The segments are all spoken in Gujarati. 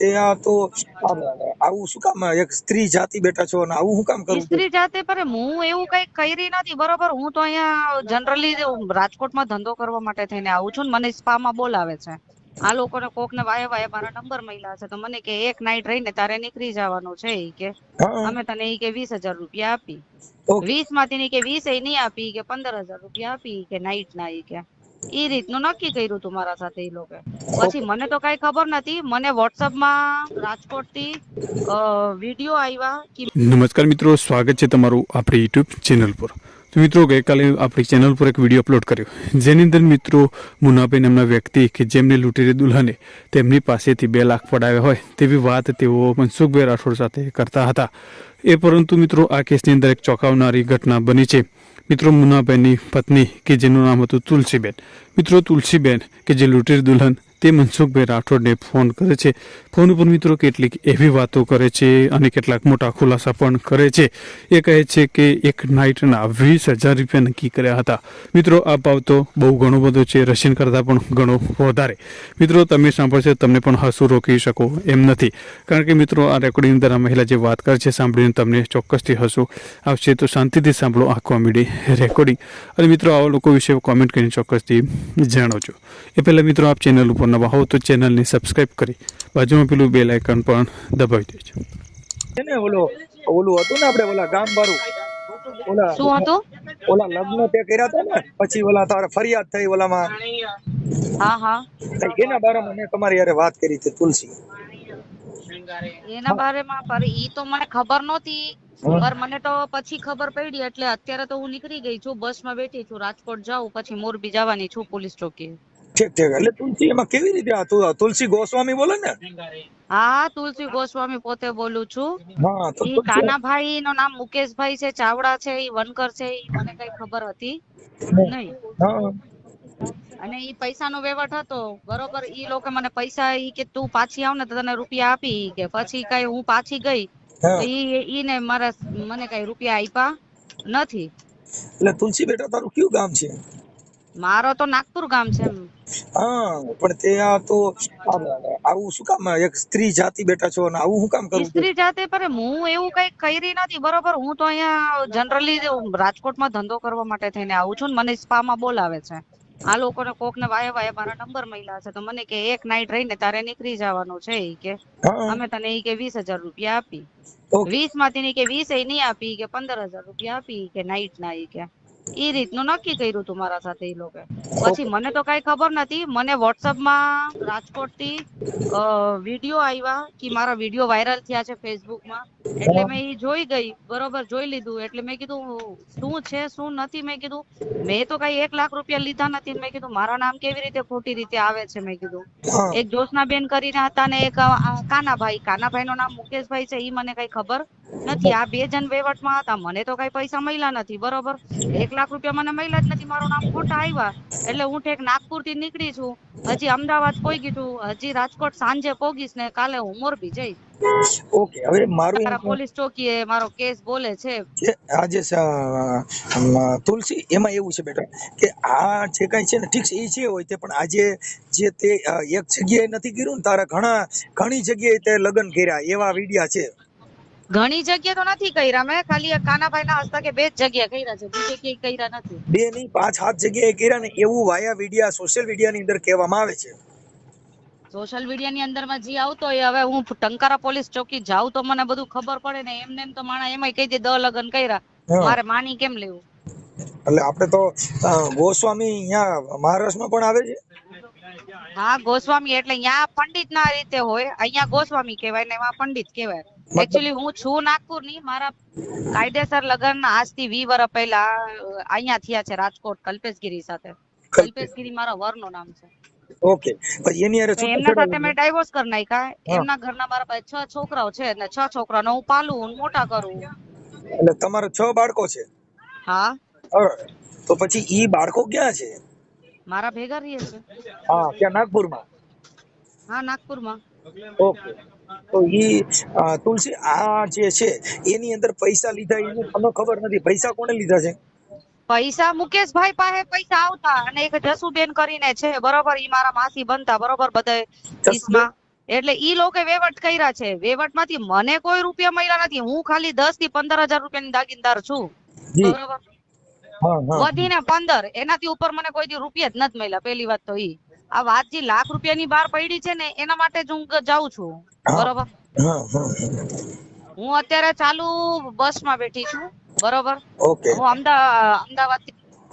તે આ તો આવું શું કામ એક સ્ત્રી જાતિ બેઠા છો અને આવું શું કામ કરવું સ્ત્રી જાતે પર હું એવું કઈ કરી નથી બરોબર? હું તો અહીંયા જનરલી રાજકોટમાં ધંધો કરવા માટે થઈને આવું છું ને મને સ્પામાં બોલાવે છે. આ લોકોને કોક ને વાય વાય મારા નંબર મળ્યા છે તો મને કે એક નાઈટ રહીને તારે નીકળી જવાનું છે એ કે. અમે તને એ કે વીસ હજાર રૂપિયા આપી. વીસમાંથી કે વીસ એ નહીં આપી કે પંદર હજાર રૂપિયા આપી કે નાઈટ ના એ કે. ઈ રીતનું નક્કી કર્યું તું મારા સાથે એ લોકો પછી મને તો કઈ ખબર નથી મને વોટ્સઅપમાં માં રાજકોટથી વીડિયો આવ્યા નમસ્કાર મિત્રો સ્વાગત છે તમારું આપણી યુટ્યુબ ચેનલ પર. તો મિત્રો ગઈકાલે આપણી ચેનલ પર એક વીડિયો અપલોડ કર્યો. જેની અંદર મિત્રો મુનાબેન એમના વ્યક્તિ કે જેમને લૂંટેરી દુલ્હને તેમની પાસેથી બે લાખ પડાવ્યા હોય તેવી વાત તેઓ મનસુખભાઈ રાઠોડ સાથે કરતા હતા. એ પરંતુ મિત્રો આ કેસની અંદર એક ચોંકાવનારી ઘટના બની છે. મિત્રો મુનાબેનની પત્ની કે જેનું નામ હતું તુલસીબેન. મિત્રો તુલસીબેન કે જે લૂંટેર દુલ્હન તે મનસુખભાઈ રાઠોડને ફોન કરે છે. ફોન ઉપર મિત્રો કેટલીક એવી વાતો કરે છે અને કેટલાક મોટા ખુલાસા પણ કરે છે. એ કહે છે કે એક નાઇટના વીસ હજાર રૂપિયા નક્કી કર્યા હતા. મિત્રો, આ ભાવ તો બહુ ઘણો બધો છે. રશિયન કરતાં પણ ઘણો વધારે. મિત્રો, તમે સાંભળશો, તમને પણ હસું રોકી શકો એમ નથી. કારણ કે મિત્રો, આ રેકોર્ડિંગ અંદર આ મહિલા જે વાત કરે છે, સાંભળીને તમને ચોક્કસથી હસું આવશે. તો શાંતિથી સાંભળો આ કોમેડી રેકોર્ડિંગ અને મિત્રો, આવા લોકો વિશે કોમેન્ટ કરીને ચોક્કસથી જાણો છો એ પહેલાં મિત્રો, આપ ચેનલ ઉપર નવા હોવ તો ચેનલને સબસ્ક્રાઈબ કરી બાજુમાં પેલું બેલ આઇકન પણ દબાવી દેજો. એને ઓલો ઓલું હતું ને આપણે ઓલા ગામ બારું ઓલા શું હતું? ઓલા લગ્ન તે કર્યા હતા ને? પછી ઓલા તારે ફરિયાદ થઈ ઓલામાં? હા હા. એના બારામાં મેં તમારી યારે વાત કરી હતી તુલસી. એના બારેમાં પર ઈ તો મને ખબર નહોતી પર મને તો પછી ખબર પડી એટલે અત્યારે તો હું નીકળી ગઈ છું બસમાં બેઠી છું રાજકોટ જાઉં પછી મોરબી જવાની છું પોલીસ ચોકી ઠીક ઠીક એટલે તુલસી એમાં કેવી રીતે આ તુલસી ગોસ્વામી બોલે ને? હા તુલસી ગોસ્વામી પોતે બોલું છું. હા તો કાનાભાઈ નું નામ મુકેશભાઈ છે ચાવડા છે ઈ વનકર છે ઈ મને કઈ ખબર હતી. નહીં. અને ઈ પૈસાનો વહીવટ હતો. બરોબર ઈ લોકો મને પૈસા ઈ કે તું પાછી આવ ને તો તને રૂપિયા આપી કે. પછી કઈ હું પાછી ગઈ ઈ ઈને મારા મને કઈ રૂપિયા આપ્યા નથી. એટલે તુલસી બેટા તારું કયું ગામ છે? મારો તો નાગપુર ગામ છે હા પણ તે આ તો આવું શું કામ એક સ્ત્રી જાતિ બેઠા છો અને આવું શું કામ કરું સ્ત્રી જાતિ પર હું એવું કઈ કરી નથી બરોબર? હું તો અહીંયા જનરલી રાજકોટમાં ધંધો કરવા માટે થઈને આવું છું ને મને સ્પામાં બોલાવે છે. આ લોકોને કોક ને વાય વાય મારા નંબર મળ્યા છે તો મને કે એક નાઈટ રહીને તારે નીકળી જવાનું છે ઈ કે. હા. અમે તને ઈ કે વીસ હજાર રૂપિયા આપી. વીસમાંથી કે વીસ એ નહીં આપી કે પંદર હજાર રૂપિયા આપી કે નાઈટ ના ઈ કે. ઈ રીતનું નક્કી કર્યું હતું મારા સાથે એ લોકો પછી મને તો કઈ ખબર નથી. મને રાજકોટથી વીડિયો આવ્યા કે મારા વીડિયો વાયરલ થયા છે ફેસબુકમાં એટલે મેં એ જોઈ ગઈ. બરોબર જોઈ લીધું. એટલે મેં કીધું શું છે શું નથી? મેં કીધું મેં તો કઈ એક લાખ રૂપિયા લીધા નથી. મેં કીધું મારા નામ કેવી રીતે ખોટી રીતે આવે છે? મેં કીધું. એક જોશના બેન કરીને હતા ને એક કાનાભાઈ કાનાભાઈ. નું નામ મુકેશભાઈ છે. એ મને કઈ ખબર નથી આ બે જણ વહીવટમાં હતા. મને તો કઈ પૈસા મળ્યા નથી બરોબર? એક લાખ રૂપિયા મને મળ્યા જ નથી. મારું નામ ખોટા આવ્યા. એટલે હું ઠેક નાગપુરથી નીકળી છું. હજી અમદાવાદ પહોંચી છું. હજી રાજકોટ સાંજે પોગીશ ને કાલે હું મોરબી જઈશ. ઓકે હવે મારું પોલીસ ચોકીએ મારો કેસ બોલે છે. આ જે તુલસી એમાં એવું છે બેટા કે આ જે કઈ છે ને ઠીક છે એ છે હોય તે પણ આજે જે તે એક જગ્યાએ નથી કર્યું ને તારા ઘણા ઘણી જગ્યાએ તે લગ્ન કર્યા એવા વિડિયા છે. ઘણી જગ્યાએ તો નથી કર્યા. મેં ખાલી કાનાભાઈ ના હસ્તકે બે જ જગ્યાએ કર્યા છે. બીજે ક્યાંય કર્યા નથી. બે નહીં પાંચ સાત જગ્યાએ કર્યા ને એવું વાયા વિડિયા સોશિયલ મીડિયા ની અંદર કહેવામાં આવે છે. સોશિયલ મીડિયા ની અંદરમાં જે આવતો હોય હવે હું ટંકારા પોલીસ ચોકી જાઉં તો મને બધું ખબર પડે ને એમને એમ તો માણા એમાંય કહી દે દ લગન કર્યા. મારે માની કેમ લેવું? એટલે આપણે તો ગોસ્વામી અહીંયા મહારાષ્ટ્રમાં પણ આવે છે? હા ગોસ્વામી એટલે અહીંયા પંડિત ના રીતે હોય. અહીંયા ગોસ્વામી કહેવાય ને એમાં પંડિત કહેવાય. એકચ્યુઅલી હું છું નાગપુરની મારા કાયદેસર લગ્ન આજથી વી વર્ષ પહેલા અહીંયા થયા છે રાજકોટ કલ્પેશગીરી સાથે. કલ્પેશગીરી મારા વરનું નામ છે. ઓકે. પછી એની અરે એમના સાથે મેં ડાયવોર્સ કરી નાખ્યા. એમના ઘરના મારા પાસે છ છોકરાઓ છે અને છ છોકરાનો હું પાલું મોટા કરું. એટલે તમારા છ બાળકો છે? હા. તો પછી ઈ બાળકો ક્યાં છે? મારા ભેગા રહીએ છે. હા ક્યાં? નાગપુરમાં? હા નાગપુરમાં. ઓકે. તો એ તુલસી આ જે છે એની અંદર પૈસા લીધા એનું તમને ખબર નથી. પૈસા કોને લીધા છે? પૈસા મુકેશભાઈ પાસે પૈસા આવતા અને એક જસુબેન કરીને છે બરોબર ઈ મારા માસી બનતા બરોબર ઈસમાં. એટલે ઈ લોકો વેવટ કર્યા છે. વેવટમાંથી મને કોઈ રૂપિયા મળ્યા નથી. હું ખાલી દસથી પંદર હજાર રૂપિયાની દાગીનદાર છું. બરોબર? વધીને પંદર. એનાથી ઉપર મને કોઈ રૂપિયા જ નથી મળ્યા. પેલી વાત તો ઈ. આ વાત જે લાખ રૂપિયાની બહાર પડી છે ને એના માટે જ હું જાઉં છું. બરોબર? હા અત્યારે ચાલુ બસમાં બેઠી છું. બરોબર? હું અમદાવાદ અમદાવાદ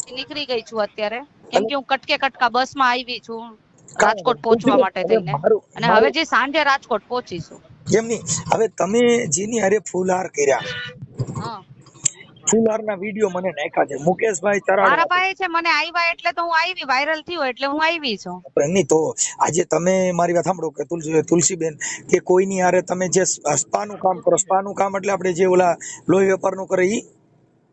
નીકળી ગઈ છું અત્યારે. કેમ કે હું કટકે કટકા બસમાં આવી છું. રાજકોટ પહોંચવા માટે થઈને. અને હવે જે સાંજે રાજકોટ પહોંચીશું. એમ નહીં? હવે તમે જેની હારે ફૂલહાર કર્યા. હા ફૂલહારના વીડિયો મને નાખ્યા છે. મુકેશભાઈ મારા તરાડ ભાઈ છે મને આવ્યા એટલે તો હું આવી વાયરલ થયો એટલે હું આવી છું. એમની તો આજે તમે મારી વાત સાંભળો કે તુલસી તુલસીબેન કે કોઈની હારે તમે જે સ્પાનું કામ કરો સ્પાનું કામ એટલે આપણે જે ઓલા લોહી વેપારનું કરે ઈ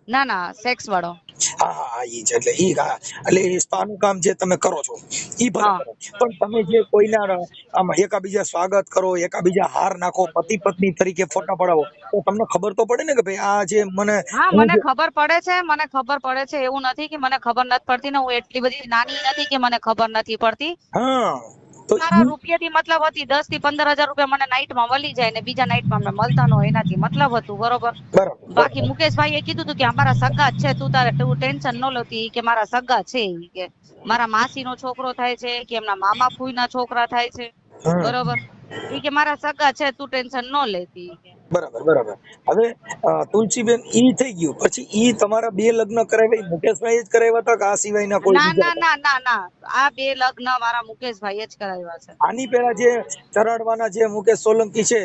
ના ના સેક્સ વાળો. હા હા ઈ છે એટલે ઈ એટલે એ સ્પાનું કામ જે તમે કરો છો ઈ કરો. પણ તમે જે કોઈના આમ એકાબીજા સ્વાગત કરો એકાબીજા હાર નાખો પતિ પત્ની તરીકે ફોટા પડાવો તો તમને ખબર તો પડે ને કે ભાઈ આ જે મને હા મને ખબર પડે છે મને ખબર પડે છે એવું નથી કે મને ખબર નથી પડતી ને હું એટલી બધી નાની નથી કે મને ખબર નથી પડતી. હા. મારા રૂપિયાથી મતલબ હતી દસથી પંદર હજાર રૂપિયા મને નાઈટમાં વળી જાય ને બીજા નાઈટમાં મને મળતા ન હોય એનાથી મતલબ હતું બરોબર? બાકી મુકેશભાઈ એ કીધું હતું કે અમારા સગા છે તું તારે તું ટેન્શન ન લેતી કે મારા સગા છે કે. મારા માસીનો છોકરો થાય છે કે એમના મામા ફૂઈના છોકરા થાય છે બરોબર? એ કે મારા સગા છે તું ટેન્શન ન લેતી. બરાબર બરાબર. હવે તુલસીબેન ઈ થઈ ગયું. પછી ઈ તમારા બે લગ્ન કરાવ્યા મુકેશભાઈ જ કરાવ્યા હતા કે આ સિવાયના કોઈ ના ના ના ના ના. આ બે લગ્ન મારા મુકેશભાઈ જ કરાવ્યા છે. આની પહેલા જે ચરાડવાના જે મુકેશ સોલંકી છે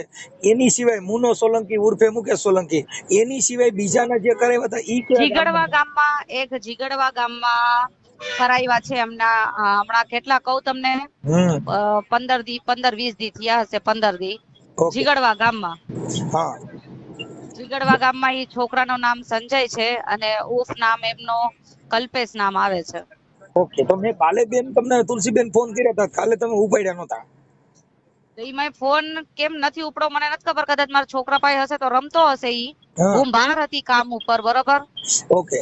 એની સિવાય મુનો સોલંકી ઉર્ફે મુકેશ સોલંકી એની સિવાય બીજાના જે કરાવ્યા હતા ઈ જીગડવા? ગામમાં એક જીગડવા ગામમાં કરાવ્યા છે એમના હમણાં કેટલા કહું તમને? પંદર દી પંદર વીસ દી થયા હશે પંદર દી. જીગડવા ગામમાં. હા. જીગડવા ગામમાં એ છોકરાનું નામ સંજય છે અને ઉફ નામ એમનો કલ્પેશ નામ આવે છે. ઓકે તો મેં કાલે બેન તમને તુલસીબેન ફોન કર્યા હતા. કાલે તમે ઉપાડ્યા નહોતા. ઈ મેં ફોન કેમ નથી ઉપડો મને નથી ખબર કદાચ મારા છોકરા પાસે હશે તો રમતો હશે ઈ. હું. બહાર હતી કામ ઉપર બરોબર? ઓકે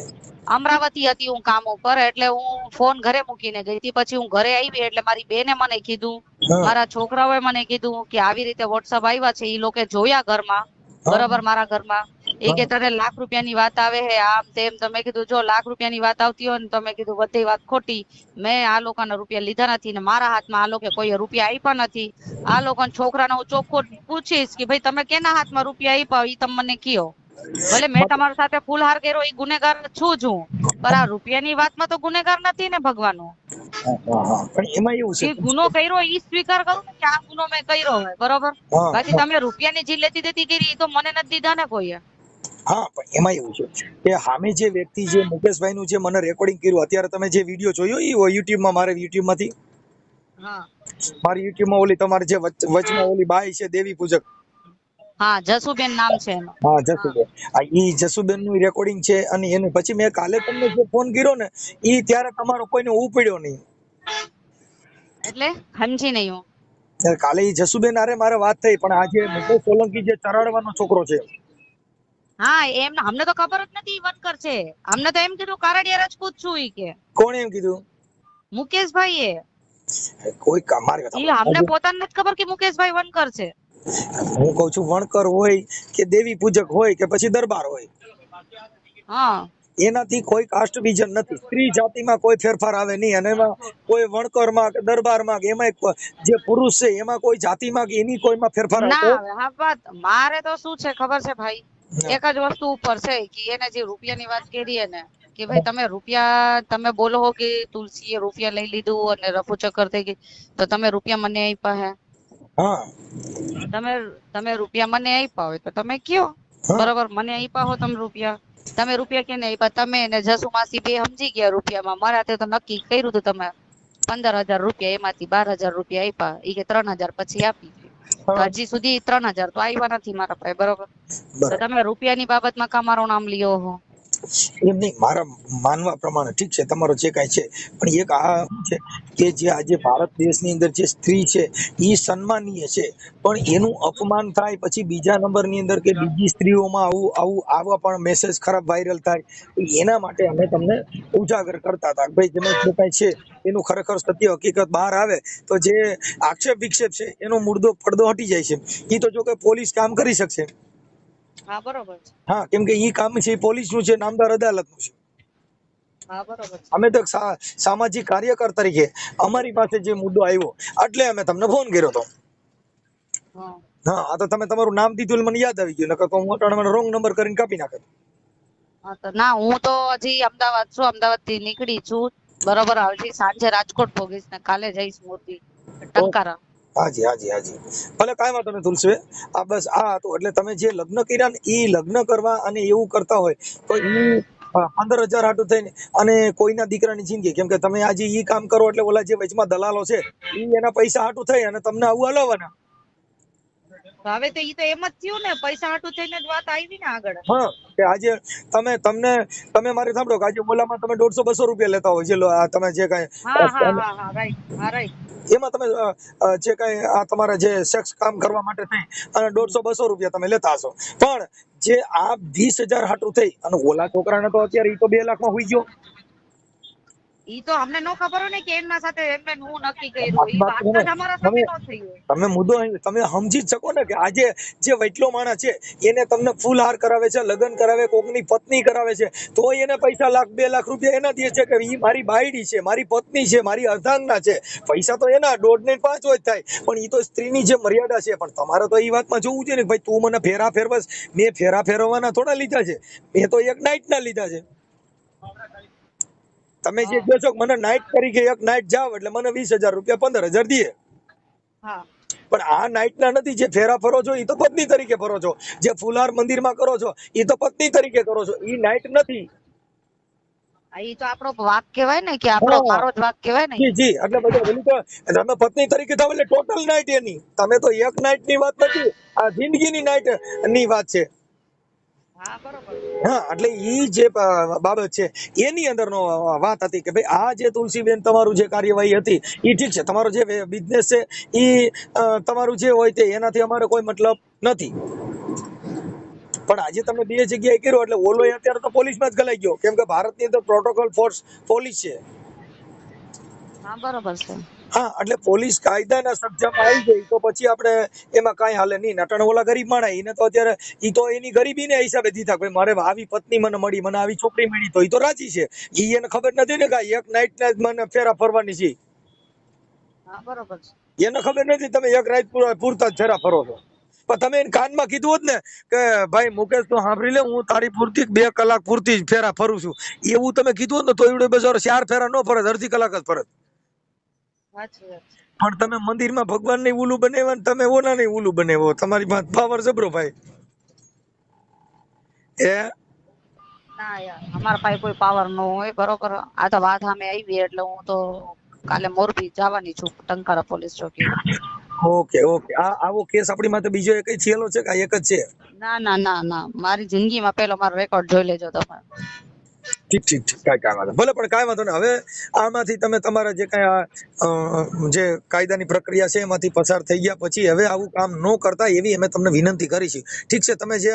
અમરાવતી હતી હું કામ ઉપર એટલે હું ફોન ઘરે મૂકીને ગઈ હતી. પછી હું ઘરે આવી એટલે મારી બેને મને કીધું મારા છોકરાઓએ મને કીધું કે આવી રીતે વોટ્સઅપ આવ્યા છે એ લોકો જોયા ઘરમાં. બરાબર મારા ઘરમાં. એ કે તને લાખ રૂપિયાની વાત આવે હે આમ તેમ. તમે કીધું જો લાખ રૂપિયાની વાત આવતી હોય ને તમે કીધું બધી વાત ખોટી. મેં આ લોકોના રૂપિયા લીધા નથી ને મારા હાથમાં આ લોકો કોઈ રૂપિયા આપ્યા નથી. આ લોકો છોકરાને હું ચોખ્ખો પૂછીશ કે ભાઈ તમે કેના હાથમાં રૂપિયા આપ્યા? એ તમે મને કયો. ભલે મેં તમારા સાથે ફૂલહાર કર્યો એ ગુનેગાર છું જ હું. પણ આ રૂપિયાની વાતમાં તો ગુનેગાર નથી ને ભગવાનો. હા, હા, હા. પણ એમાં એવું છે ગુનો કર્યો ઈ સ્વીકાર કરું ને કે આ ગુનો મેં કર્યો હોય બરોબર? બાકી તમે રૂપિયાની જે લેતી દેતી કરી તો મને નથી દીધા ને કોઈએ. હા પણ એમાં એવું છે. કે સામે જે વ્યક્તિ જે મુકેશભાઈ નું જે મને રેકોર્ડિંગ કર્યું અત્યારે તમે જે વીડિયો જોયો એ યુટ્યુબમાં મારે યુટ્યુબમાંથી? મારી યુટ્યુબમાં ઓલી તમારે જે વચ- વચમાં ઓલી બાઈ છે દેવી પૂજક. હા જસુબેન નામ છે એનું. હા જસુબેન. આ ઈ જસુબેનનું રેકોર્ડિંગ છે અને એનું પછી મેં કાલે તમને જે ફોન કર્યો ને ઈ ત્યારે તમારો કોઈને ઉપડ્યો નહીં. એટલે સમજી નહીં હું. કાલે ઈ જસુબેન આરે મારે વાત થઈ પણ આજે મુકેશ સોલંકી જે ચરાડવાનો છોકરો છે. હા એમ અમને તો ખબર જ નથી ઈ વનકર છે. અમને તો એમ કીધું કારડિયા રાજપૂત છું ઈ કે. કોણે એમ કીધું? મુકેશભાઈ એ કોઈ કમાર અમને પોતાને નથી ખબર કે મુકેશભાઈ વનકર છે. હું કઉ છું વણકર હોય કે દેવી પૂજક હોય કે પછી દરબાર હોય હા. એનાથી કોઈ કાસ્ટ વિઝન નથી. સ્ત્રી જાતિમાં કોઈ ફેરફાર આવે નહીં અને એમાં કોઈ વણકરમાં કે દરબારમાં કે એમાં જે પુરુષ છે એમાં કોઈ જાતિમાં કે એની કોઈમાં ફેરફાર ના આવે. હા વાત મારે તો શું છે ખબર છે ભાઈ? એક જ વસ્તુ ઉપર છે કે એને જે રૂપિયાની વાત કરીએ ને કે ભાઈ તમે રૂપિયા તમે બોલો કે તુલસીએ રૂપિયા લઈ લીધું અને રફુ ચક્કર થઈ ગઈ તો તમે રૂપિયા મને આપ્યા હે? હા. તમે તમે રૂપિયા મને આપ્યા હોય તો તમે કયો. બરોબર મને આપ્યા હો તમે રૂપિયા. તમે રૂપિયા કેને આપ્યા? તમે ને જસુ માસી બે સમજી ગયા રૂપિયામાં. મારા તો નક્કી કર્યું હતું તમે. પંદર હજાર રૂપિયા એમાંથી બાર હજાર રૂપિયા આપ્યા. એ કે ત્રણ હજાર પછી આપી. હજી સુધી ત્રણ હજાર તો આવ્યા નથી મારા પાસે. બરોબર? તો તમે રૂપિયાની બાબતમાં કા મારું નામ લ્યો હો? એમ નહીં, મારા માનવા પ્રમાણે ઠીક છે, તમારો જે કાંઈ છે, પણ એક આ છે કે જે આજે ભારત દેશની અંદર જે સ્ત્રી છે એ સન્માનીય છે, પણ એનું અપમાન થાય પછી બીજા નંબરની અંદર કે બીજી સ્ત્રીઓમાં આવું આવું, આવા પણ મેસેજ ખરાબ વાયરલ થાય એના માટે અમે તમને ઉજાગર કરતા હતા. ભાઈ, જેમાં જે કાંઈ છે, એનું ખરેખર સત્ય હકીકત બહાર આવે, તો જે આક્ષેપ વિક્ષેપ છે, એનો મુદ્દો પડદો હટી જાય છે. એ તો જો કે પોલીસ કામ કરી શકશે. હા બરોબર છે. હા કેમ કે ઈ કામ છે પોલીસનું છે નામદાર છે. હા બરોબર છે. અમે તો સામાજિક કાર્યકર તરીકે અમારી પાસે જે મુદ્દો આવ્યો એટલે અમે તમને ફોન કર્યો તો. હા. આ તો તમે તમારું નામ દીધું મને યાદ આવી ગયું નકર હું અટાણે રોંગ નંબર કરીને કાપી નાખે. ના હું તો હજી અમદાવાદ છું અમદાવાદથી નીકળી છું. બરોબર હજી સાંજે રાજકોટ ભોગીશ ને કાલે જઈશ મોરબી. ટંકારા. હાજી હાજી હાજી. ભલે કાંઈ વાંધો નહીં તુલસી આ બસ આ હતું. એટલે તમે જે લગ્ન કર્યા ને એ લગ્ન કરવા અને એવું કરતા હોય તો પંદર હજાર હાટું થઈને અને કોઈના દીકરાની જિંદગી. કેમ કે તમે આજે ઈ કામ કરો એટલે ઓલા જે વચમાં દલાલો છે ઈ એના પૈસા હાટું થઈ અને તમને આવું હલાવવાના. હવે તો ઈ તો એમ જ થયું ને પૈસા હાટું થઈને જ વાત આવી ને આગળ. હા કે આજે તમે તમને તમે મારે સાંભળો કે આજે ઓલામાં તમે દોઢસો બસો રૂપિયા લેતા હોય છે તમે જે કઈ હા હા હા રાઈટ હા રાઈટ એમાં તમે જે કાંઈ આ તમારા જે સેક્સ કામ કરવા માટે થઈ અને દોઢસો બસો રૂપિયા તમે લેતા હશો. પણ જે આ વીસ હજાર હાટું થઈ અને ઓલા છોકરાને તો અત્યારે એ તો બે લાખમાં હોઈ ગયો. ઈ તો અમને નો ખબર હોય ને કે એમના સાથે એમને હું નક્કી કર્યું. ઈ વાત વાત અમારા સાથે તમે- નો થઈ હોય તમે મુદ્દો તમે સમજી જ શકો ને કે આજે જે વૈટલો માણસ છે એને તમને ફૂલહાર કરાવે છે લગ્ન કરાવે કોકની પત્ની કરાવે છે તો એને પૈસા લાખ બે લાખ રૂપિયા એના દે છે કે ઈ મારી બાયડી છે મારી પત્ની છે મારી અર્ધાંગના છે. પૈસા તો એના દોઢ ને પાંચ હોય થાય. પણ ઈ તો સ્ત્રીની જે મર્યાદા છે પણ તમારે તો ઈ વાતમાં જોવું છે ને ભાઈ તું મને ફેરા ફેરવસ મેં ફેરા ફેરવવાના થોડા લીધા છે. મેં તો એક નાઇટ ના લીધા છે. તમે જે કહો છો મને નાઇટ તરીકે એક નાઇટ જાવ એટલે મને વીસ હજાર રૂપિયા પંદર હજાર દે પણ આ નાઇટ ના નથી જે ફેરા ફરો છો એ તો પત્ની તરીકે ફરો છો. જે ફુલાર મંદિરમાં કરો છો એ તો પત્ની તરીકે કરો છો. એ નાઇટ નથી. ઈ તો આપણો વાક કહેવાય ને કે આપણો મારો જ વાક કહેવાય ને. જી જી એટલે બધું પેલું તો તમે પત્ની તરીકે થાવ એટલે ટોટલ નાઇટ એની. તમે તો એક નાઇટની વાત નથી આ જિંદગીની નાઇટની વાત છે. હા એટલે ઈ જે બાબત છે એની અંદરનો વાત હતી કે ભાઈ આ જે તુલસીબેન તમારું જે કાર્યવાહી હતી એ ઠીક છે. તમારો જે બિઝનેસ છે એ તમારું જે હોય તે એનાથી અમારે કોઈ મતલબ નથી. પણ આજે તમે બે જગ્યાએ કર્યો એટલે ઓલો અત્યારે તો પોલીસમાં જ ગલાઈ ગયો. કેમ કે ભારતની અંદર પ્રોટોકોલ ફોર્સ પોલીસ છે. હા બરોબર છે. હા એટલે પોલીસ કાયદાના સબ્જામાં આવી ગઈ તો પછી આપણે એમાં કાંઈ હાલે નહીં. નટણ ઓલા ગરીબ માણે એને તો અત્યારે ઈ તો એની ગરીબીને હિસાબે દીધા ભાઈ મારે આવી પત્ની મને મળી મને આવી છોકરી મળી તો ઈ તો રાજી છે. ઈ એને ખબર નથી ને કે એક નાઇટના જ મને ફેરા ફરવાની છે. હા બરોબર એને ખબર નથી તમે એક રાત પૂરતા જ ફેરા ફરો છો. પણ તમે એને કાનમાં કીધું હોત ને કે ભાઈ મુકેશ તું સાંભળી લે હું તારી પૂરતી બે કલાક પૂરતી જ ફેરા ફરું છું. એવું તમે કીધું હોત ને તો એવડે બજાર ચાર ફેરા ન ફરત અડધી કલાક જ ફરત પણ તમે મંદિરમાં ભગવાનની ઉલું બનાવ્યા ને તમે ઓના ની ઉલું બનાવો તમારી પાસે પાવર જબરો ભાઈ. એ ના યાર અમારા પાસે કોઈ પાવર ન હોય બરોબર. આ તો વાત સામે આવી એટલે હું તો કાલે મોરબી જવાની છું ટંકારા પોલીસ ચોકી ઓકે ઓકે. આ આવો કેસ આપણી માટે બીજો એક છેલો છે કે એક જ છે? ના ના ના ના. મારી જિંદગીમાં પેલો મારો રેકોર્ડ જોઈ લેજો તમે. ઠીક ઠીક ઠીક. કાંઈ કાંઈ વાંધો ભલે, પણ કાંઈ વાંધો નહીં. હવે આમાંથી તમે તમારા જે કાંઈ જે કાયદાની પ્રક્રિયા છે એમાંથી પસાર થઈ ગયા પછી હવે આવું કામ ન કરતા એવી અમે તમને વિનંતી કરી છે ઠીક છે, તમે જે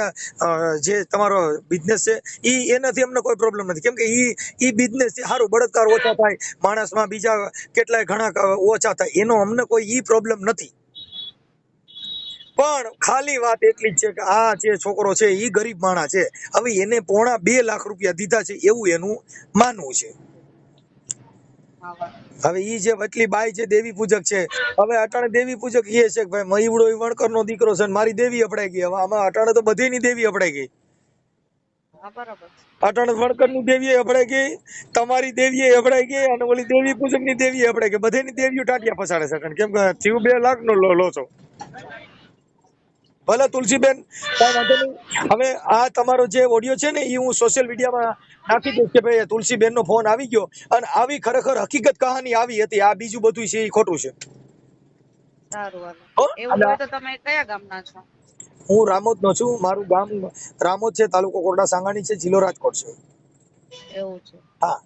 જે તમારો બિઝનેસ છે એ એનાથી અમને કોઈ પ્રોબ્લેમ નથી. કેમ કે ઈ ઈ બિઝનેસ છે સારું, બળતકાર ઓછા થાય, માણસમાં બીજા કેટલાય ઘણા ઓછા થાય, એનો અમને કોઈ ઈ પ્રોબ્લેમ નથી. પણ ખાલી વાત એટલી જ છે કે આ જે છોકરો છે એ ગરીબ માણા છે. હવે એને પોણા બે લાખ રૂપિયા દીધા છે એવું એનું માનવું છે. હવે ઈ જે વટલી બાઈ છે દેવી પૂજક છે હવે અટાણે દેવી પૂજક એ છે કે ભાઈ મહીવડો વણકર નો દીકરો છે મારી દેવી અપડાઈ ગઈ. હવે આમાં અટાણે તો બધીની દેવી અપડાઈ ગઈ. અટાણે વણકરની દેવી અપડાઈ ગઈ તમારી દેવી અપડાઈ ગઈ અને ઓલી દેવી પૂજકની દેવી અપડાઈ ગઈ. બધીની દેવીઓ ટાટિયા ફસાડે છે. અટાણે. કેમ કે થયું બે લાખ નો લો છો ભલે તુલસીબેન કાંઈ વાંધો નહીં. હવે આ તમારો જે ઓડિયો છે ને એ હું સોશિયલ મીડિયામાં નાખી દઈશ કે ભાઈ તુલસીબેન નો ફોન આવી ગયો. અને આવી ખરેખર હકીકત કહાની આવી હતી. આ બીજું બધું છે એ ખોટું છો. હું? રામોદ નો છું. મારું ગામ રામોદ છે તાલુકો કોરડા સાંગાણી છે જિલ્લો રાજકોટ છે. એવું છે. હા.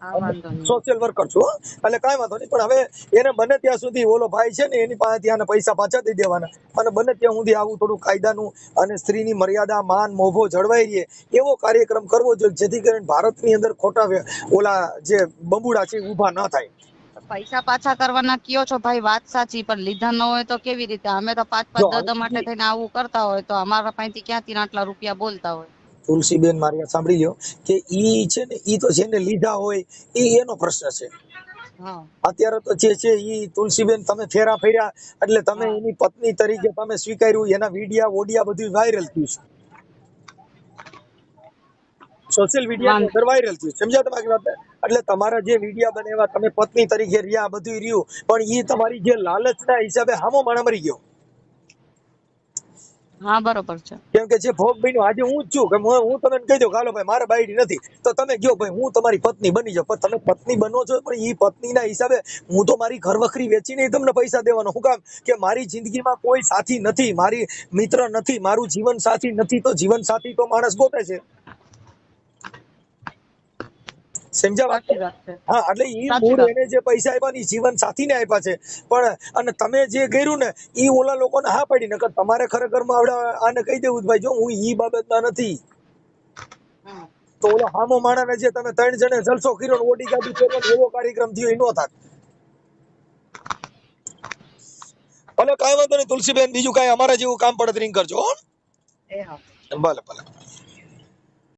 સોશિયલ વર્કર છું એટલે કાંઈ વાંધો નહીં. પણ હવે એને બને ત્યાં સુધી ઓલો ભાઈ છે ને એની પાસેથી આને પૈસા પાછા દઈ દેવાના. અને બને ત્યાં સુધી આવું થોડું કાયદાનું અને સ્ત્રીની મર્યાદા માન મોભો જળવાઈ રહે એવો કાર્યક્રમ કરવો જોઈએ જેથી કરીને ભારતની અંદર ખોટા ઓલા જે બંબુડા છે ઊભા ન થાય. પૈસા પાછા કરવાના કયો છો ભાઈ? વાત સાચી પણ લીધા ન હોય તો કેવી રીતે? અમે તો પાંચ પાંચ દસ માટે થઈને આવું કરતા હોય તો અમારા પાસેથી ક્યાંથી આટલા રૂપિયા બોલતા હોય? તુલસીબેન મારી સાંભળી લ્યો કે ઈ છે ને ઈ તો જેને લીધા હોય ઈ એનો પ્રશ્ન છે. અત્યારે તો જે છે ઈ તુલસીબેન તમે ફેરા ફેર્યા એટલે તમે એની પત્ની તરીકે તમે સ્વીકાર્યું એના વિડિયા ઓડિયા બધું વાયરલ થયું છે. સોશિયલ મીડિયા અંદર વાયરલ થયું સમજ્યા તમારી વાત એટલે તમારા જે વિડિયા બનેવા તમે પત્ની તરીકે રહ્યા બધું રહ્યું પણ ઈ તમારી જે લાલચના હિસાબે હામો માણા મરી ગયો. હા, બરોબર છે. કેમ કે જે ભોગ બન્યો, આજે હું જ છું, કે હું તમને કહી દઉં કાલો ભાઈ, મારે બાયડી નથી. તો તમે કયો ભાઈ, હું તમારી પત્ની બની જાઉં. પણ તમે પત્ની બનો છો, પણ એ પત્નીના હિસાબે હું તો મારી ઘર વખરી વેચીને તમને પૈસા દેવાનો. હું કામ? કે મારી જિંદગીમાં કોઈ સાથી નથી, મારી મિત્ર નથી, મારું જીવન સાથી નથી, તો જીવન સાથી તો માણસ ગોતે છે. સમજ્યા વાત હા એટલે ઈ મૂળ એને જે પૈસા આપ્યા ને જીવન સાથીને આપ્યા છે. પણ અને તમે જે કર્યું ને ઈ ઓલા લોકોને હા પાડી. નકર તમારે ખરેખરમાં આવડે આને કહી દેવું ભાઈ જો હું ઈ બાબતમાં નથી. તો ઓલો હામો માણાને જે તમે ત્રણ જણે જલસો કર્યો ને ઓડી ગાડી ફેરવો એવો કાર્યક્રમ થયો ઈ નો થાત. ભલે કાંઈ વાંધો નહીં તુલસીબેન બીજું કાંઈ અમારા જેવું કામ પડે તો કરજો એ હા. ભલે ભલે.